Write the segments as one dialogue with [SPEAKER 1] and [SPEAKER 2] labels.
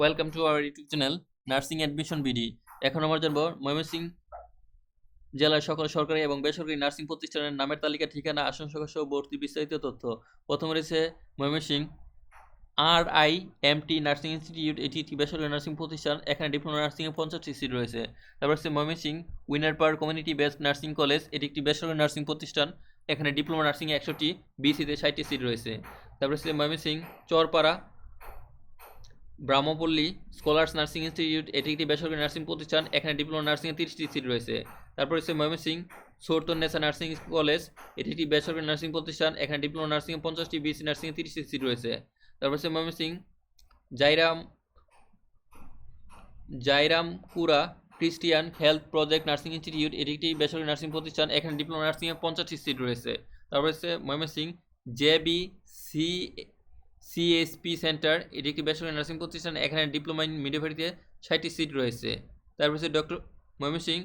[SPEAKER 1] Welcome to our YouTube channel nursing admission BD এখন আমরা জানব ময়মনসিং জেলার সকল সরকারি এবং বেসরকারি নার্সিং প্রতিষ্ঠানের নামের তালিকা, ঠিকানা, আসন সংখ্যা সহ ভর্তি বিস্তারিত তথ্য। প্রথমে রয়েছে Mymensingh R I M T nursing institute এটি একটি বেসরকারি নার্সিং প্রতিষ্ঠান, এখানে ডিপ্লোমা নার্সিংয়ে পঞ্চাশটি সিট রয়েছে। তারপর হচ্ছে ময়মনসিং উইনার পার কমিউনিটি বেসড নার্সিং কলেজ এটি একটি বেসরকারি নার্সিং প্রতিষ্ঠান, এখানে ডিপ্লোমা নার্সিংয়ে একশোটি বিসিতে ষাটটি সিট রয়েছে। তারপর হচ্ছে Mymensingh Charpara Brahmapalli scholars nursing institute, এটি একটি বেসরকারি নার্সিং প্রতিষ্ঠান। এখানে ডিপ্লোমা নার্সিংয়ে তিরিশটি সিট রয়েছে। তারপর হচ্ছে ময়মনসিং সোরতন্নেসা নার্সিং কলেজ, এটি একটি বেসরকারি নার্সিং প্রতিষ্ঠান। এখানে ডিপ্লোমা নার্সিংয়ে পঞ্চাশটি বিসি নার্সিংয়ে তিরিশটি সিট রয়েছে। তারপর হচ্ছে Mymensingh Jairam Jairampura Christian health project nursing institute, এটি একটি বেসরকারি নার্সিং প্রতিষ্ঠান। এখানে ডিপ্লোমা নার্সিংয়ে পঞ্চাশটি সিট রয়েছে। তারপর হচ্ছে Mymensingh JB C CSP centre এটি একটি বেসরকারি নার্সিং প্রতিষ্ঠান, এখানে ডিপ্লোমা ইন মিডিওপ্যাথিতে ষাটটি সিট রয়েছে। তারপর হচ্ছে doctor Mymensingh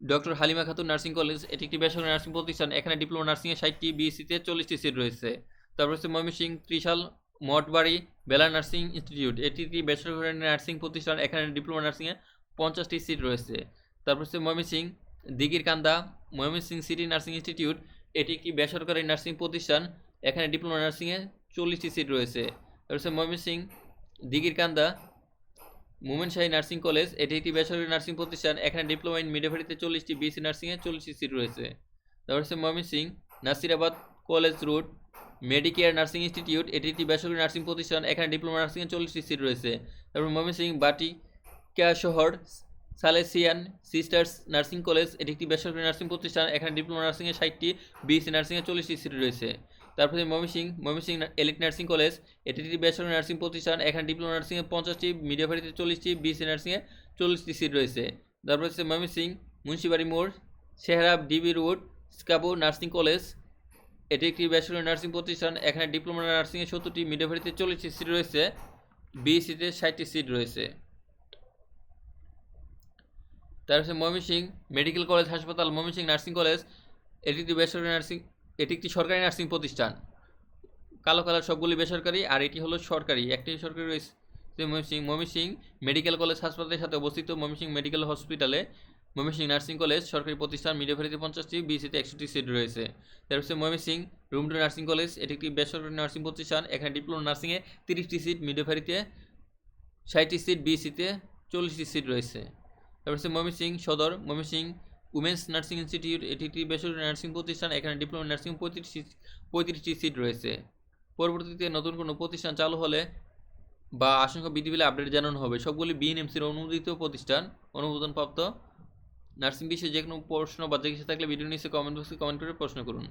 [SPEAKER 1] doctor Halima Khatun nursing college এটি একটি বেসরকারি নার্সিং প্রতিষ্ঠান, এখানে ডিপ্লোমা নার্সিংয়ে ষাটটি বিএসসিতে চল্লিশটি সিট রয়েছে। তারপর হচ্ছে ময়মনসিং ত্রিশাল, মঠবাড়ি, বেলা নার্সিং ইনস্টিটিউট এটি একটি বেসরকারি নার্সিং প্রতিষ্ঠান, এখানে ডিপ্লোমা নার্সিংয়ে পঞ্চাশটি সিট রয়েছে। তারপর হচ্ছে ময়মনসিং দিঘির কান্দা ময়মনসিং সিটি নার্সিং ইনস্টিটিউট এটি একটি বেসরকারি নার্সিং প্রতিষ্ঠান, এখানে ডিপ্লোমা নার্সিংয়ে চল্লিশটি সিট রয়েছে। ময়মনসিং দিঘির কান্দা মুমেন শাহী নার্সিং কলেজ, এটি একটি বেসরকারি নার্সিং প্রতিষ্ঠান। এখানে ডিপ্লোমা ইন মিডিওপ্যাথিতে চল্লিশটি বিএসসি নার্সিংয়ে চল্লিশটি সিট রয়েছে। তারপর হচ্ছে Mymensingh Nasirabad college road, medicare nursing institute, এটি একটি বেসরকারি নার্সিং প্রতিষ্ঠান। এখানে ডিপ্লোমা নার্সিংয়ে চল্লিশটি সিট রয়েছে। তারপর ময়মনসিং বাটিকা শহর, সালেসিয়ান সিস্টার্স নার্সিং কলেজ, এটি একটি বেসরকারি নার্সিং প্রতিষ্ঠান। এখানে ডিপ্লোমা নার্সিংয়ে ষাটটি বিএসসি নার্সিংয়ে চল্লিশটি সিট রয়েছে। তারপরে Mymensingh Mymensingh elite nursing college এটি একটি বেসরকারি নার্সিং প্রতিষ্ঠান, এখানে ডিপ্লোমা নার্সিংয়ে পঞ্চাশটি, মিডিয়া মিডিয়াভারিতে চল্লিশটি, বিএসসি নার্সিংয়ে চল্লিশটি সিট রয়েছে। তারপর হচ্ছে ময়মনসিং মুন্সিবাড়ি মোড় সেহরাব ডিবি রোড স্কাবো নার্সিং কলেজ, এটি একটি বেসরকারি নার্সিং প্রতিষ্ঠান, এখানে ডিপ্লোমা নার্সিংয়ে সত্তরটি, মিডিয়া মিডিয়াভারিতে চল্লিশটি সিট রয়েছে, বিএসসিতে ষাটটি সিট রয়েছে। তারপর হচ্ছে ময়মনসিং মেডিকেল কলেজ হাসপাতাল ময়মনসিং নার্সিং কলেজ এটি একটি বেসরকারি নার্সিং এটি একটি সরকারি নার্সিং প্রতিষ্ঠান। কালো কালার সবগুলি বেসরকারি আর এটি হলো সরকারি। একটি সরকারি রয়েছে ময়মনসিং ময়মনসিং মেডিকেল কলেজ হাসপাতালের সাথে অবস্থিত। ময়মনসিং মেডিকেল হসপিটালে ময়মনসিং নার্সিং কলেজ সরকারি প্রতিষ্ঠান মিডিয়াভারিতে পঞ্চাশটি, বিসিতে একশোটি সিট রয়েছে। তারপর হচ্ছে ময়মনসিং রুমডো নার্সিং কলেজ, এটি একটি বেসরকারি নার্সিং প্রতিষ্ঠান। এখানে ডিপ্লোমা নার্সিংয়ে তিরিশটি সিট মিডিয়াভারিতে ষাটটি সিট, বিসিতে চল্লিশটি সিট রয়েছে। তারপর হচ্ছে ময়মনসিং সদর। ময়মনসিং উমেন্স নার্সিং ইনস্টিটিউট, এটি একটি বেসরকারি নার্সিং প্রতিষ্ঠান, এখানে ডিপ্লোমা নার্সিং পঁয়ত্রিশটি পঁয়ত্রিশটি সিট রয়েছে। পরবর্তীতে নতুন কোনো প্রতিষ্ঠান চালু হলে বা আশঙ্কা বৃদ্ধি পেলে আপডেট জানানো হবে। সবগুলি বিএনএমসির অনুমোদিত প্রতিষ্ঠান, অনুমোদনপ্রাপ্ত নার্সিং বিষয়ে যে কোনো প্রশ্ন বা জিজ্ঞাসা থাকলে ভিডিও নিচে কমেন্ট বক্সে কমেন্ট করে প্রশ্ন করুন।